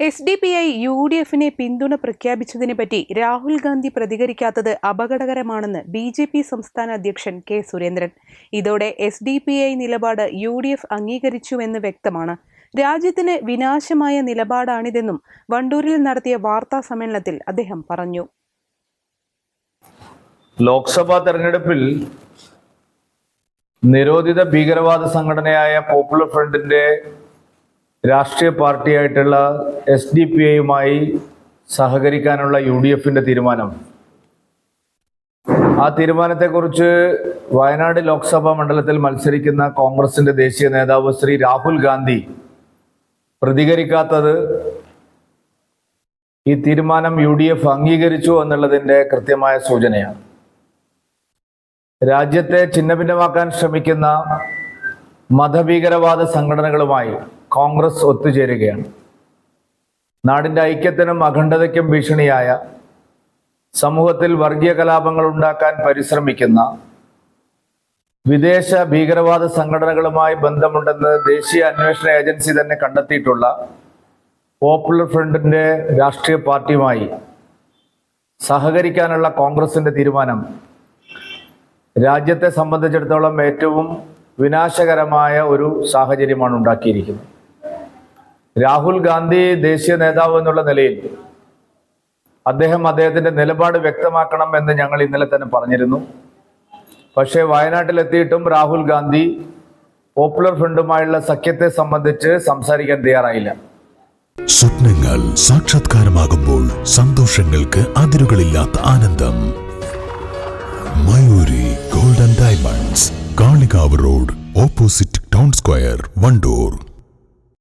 S D P I U D എഫിനെ പിന്തുണ പ്രഖ്യാപിച്ചതിനെ പറ്റി രാഹുൽ ഗാന്ധി പ്രതികരിക്കാത്തത് അപകടകരമാണെന്ന് ബി ജെ പി സംസ്ഥാന അധ്യക്ഷൻ കെ സുരേന്ദ്രൻ. ഇതോടെ എസ് ഡി പി ഐ നിലപാട് യു ഡി എഫ് അംഗീകരിച്ചുവെന്ന് വ്യക്തമാണ്. രാജ്യത്തിന് വിനാശമായ നിലപാടാണിതെന്നും വണ്ടൂരിൽ നടത്തിയ വാർത്താ സമ്മേളനത്തിൽ അദ്ദേഹം പറഞ്ഞു. ലോക്സഭാ തെരഞ്ഞെടുപ്പിൽ നിരോധിത ഭീകരവാദ സംഘടനയായ പോപ്പുലർ ഫ്രണ്ടിന്റെ രാഷ്ട്രീയ പാർട്ടിയായിട്ടുള്ള എസ് ഡി പി ഐയുമായി സഹകരിക്കാനുള്ള യു ഡി എഫിന്റെ തീരുമാനം. ആ തീരുമാനത്തെക്കുറിച്ച് വയനാട് ലോക്സഭാ മണ്ഡലത്തിൽ മത്സരിക്കുന്ന കോൺഗ്രസിന്റെ ദേശീയ നേതാവ് ശ്രീ രാഹുൽ ഗാന്ധി പ്രതികരിക്കാത്തത് ഈ തീരുമാനം യു ഡി എഫ് അംഗീകരിച്ചു എന്നുള്ളതിന്റെ കൃത്യമായ സൂചനയാണ്. രാജ്യത്തെ ഛിന്നഭിന്നമാക്കാൻ ശ്രമിക്കുന്ന മതഭീകരവാദ സംഘടനകളുമായി കോൺഗ്രസ് ഒത്തുചേരുകയാണ്. നാടിന്റെ ഐക്യത്തിനും അഖണ്ഡതയ്ക്കും ഭീഷണിയായ സമൂഹത്തിൽ വർഗീയ കലാപങ്ങൾ ഉണ്ടാക്കാൻ പരിശ്രമിക്കുന്ന വിദേശ ഭീകരവാദ സംഘടനകളുമായി ബന്ധമുണ്ടെന്ന് ദേശീയ അന്വേഷണ ഏജൻസി തന്നെ കണ്ടെത്തിയിട്ടുള്ള പോപ്പുലർ ഫ്രണ്ടിന്റെ രാഷ്ട്രീയ പാർട്ടിയുമായി സഹകരിക്കാനുള്ള കോൺഗ്രസിന്റെ തീരുമാനം രാജ്യത്തെ സംബന്ധിച്ചിടത്തോളം ഏറ്റവും വിനാശകരമായ ഒരു സാഹചര്യമാണ് ഉണ്ടാക്കിയിരിക്കുന്നത്. രാഹുൽ ഗാന്ധി ദേശീയ നേതാവ് എന്നുള്ള നിലയിൽ അദ്ദേഹം അദ്ദേഹത്തിന്റെ നിലപാട് വ്യക്തമാക്കണം എന്ന് ഞങ്ങൾ ഇന്നലെ തന്നെ പറഞ്ഞിരുന്നു. പക്ഷേ വയനാട്ടിലെത്തിയിട്ടും രാഹുൽ ഗാന്ധി പോപ്പുലർ ഫ്രണ്ടുമായുള്ള സഖ്യത്തെ സംബന്ധിച്ച് സംസാരിക്കാൻ തയ്യാറായില്ല. സ്വപ്നങ്ങൾ സാക്ഷാത്കാരമാകുമ്പോൾ സന്തോഷങ്ങൾക്ക് അതിരുകളില്ലാത്ത ആനന്ദം. Mayuri golden diamonds Kalikavu road opposite town square Wandoor.